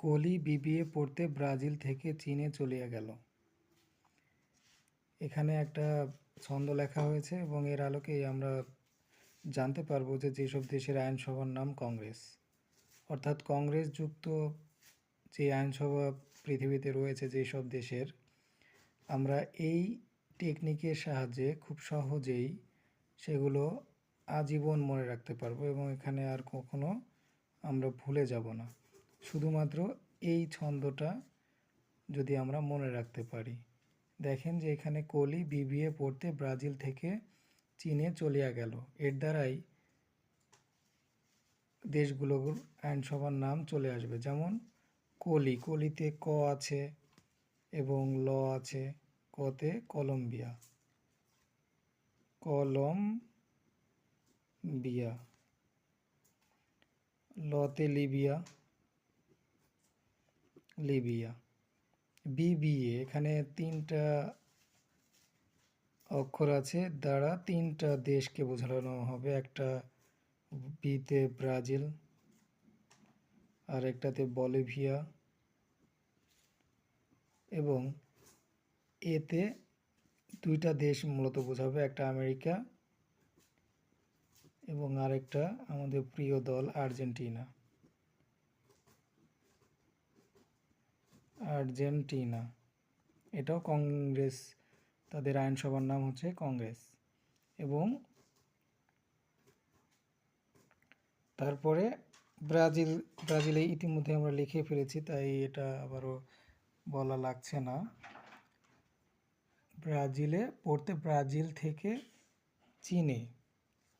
Kohli BBA পড়তে Brazil থেকে চীনে চলিয়া গেল। এখানে একটা ছন্দ লেখা হয়েছে এবং এর আলোকেই আমরা জানতে পারব যে যেসব দেশের আইনসভার নাম কংগ্রেস। অর্থাৎ কংগ্রেস যুক্ত যে আইনসভা পৃথিবীতে রয়েছে যেসব দেশের, আমরা এই টেকনিকের সাহায্যে খুব সহজেই সেগুলো আজীবন মনে রাখতে পারব এবং এখানে আর কখনো আমরা ভুলে যাব না। শুধুমাত্র এই ছন্দটা যদি আমরা মনে রাখতে পারি। দেখেন যে এখানে কোহলি বিবিএ পড়তে ব্রাজিল থেকে চীনে চলিয়া গেল। এর দ্বারাই দেশগুলোর আইনসভার নাম চলে আসবে। যেমন কলি, কলিতে ক আছে এবং ল আছে, কতে কলম্বিয়া। কলম বিয়া লতে লিবিয়া। লিবিয়া। বিবিএ, এখানে তিনটা অক্ষর আছে। দ্বারা তিনটা দেশকে বোঝানো হবে। একটা বিতে ব্রাজিল আর একটাতে বলিভিয়া এবং এতে দুইটা দেশ মূলত বোঝাবে, একটা আমেরিকা এবং আরেকটা আমাদের প্রিয় দল আর্জেন্টিনা। আর্জেন্টিনা। এটাও কংগ্রেস, তাদের আইনসভার নাম হচ্ছে কংগ্রেস। এবং তারপরে ব্রাজিল, ব্রাজিলে ইতিমধ্যে আমরা লিখে ফেলেছি, তাই এটা আবারও বলা লাগছে না। ব্রাজিলে, পড়তে ব্রাজিল থেকে চীনে।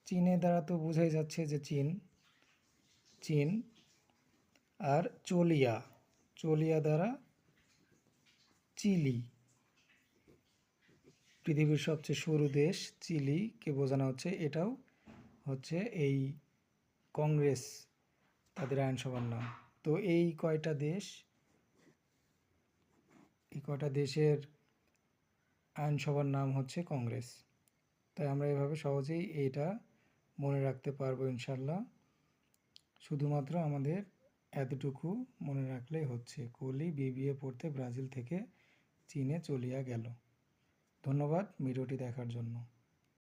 চীনে দ্বারা তো বোঝাই যাচ্ছে যে চীন চীন আর চলিয়া। চলিয়া দ্বারা চিলি। পৃথিবীর সবচেয়ে সরু দেশ চিলিকে বোঝানো হচ্ছে? এটাও হচ্ছে এই কংগ্রেস, তাদের আইনসভার নাম। তো এই কয়টা দেশ, এই কয়টা দেশের আইনসভার নাম হচ্ছে কংগ্রেস? তাই আমরা এভাবে সহজেই এটা মনে রাখতে পারব ইনশাল্লাহ শুধুমাত্র আমাদের এতটুকু মনে রাখলেই হচ্ছে। কোহলি বিবিএ পড়তে ব্রাজিল থেকে চীনে চলিয়া গেল। ধন্যবাদ ভিডিওটি দেখার জন্য।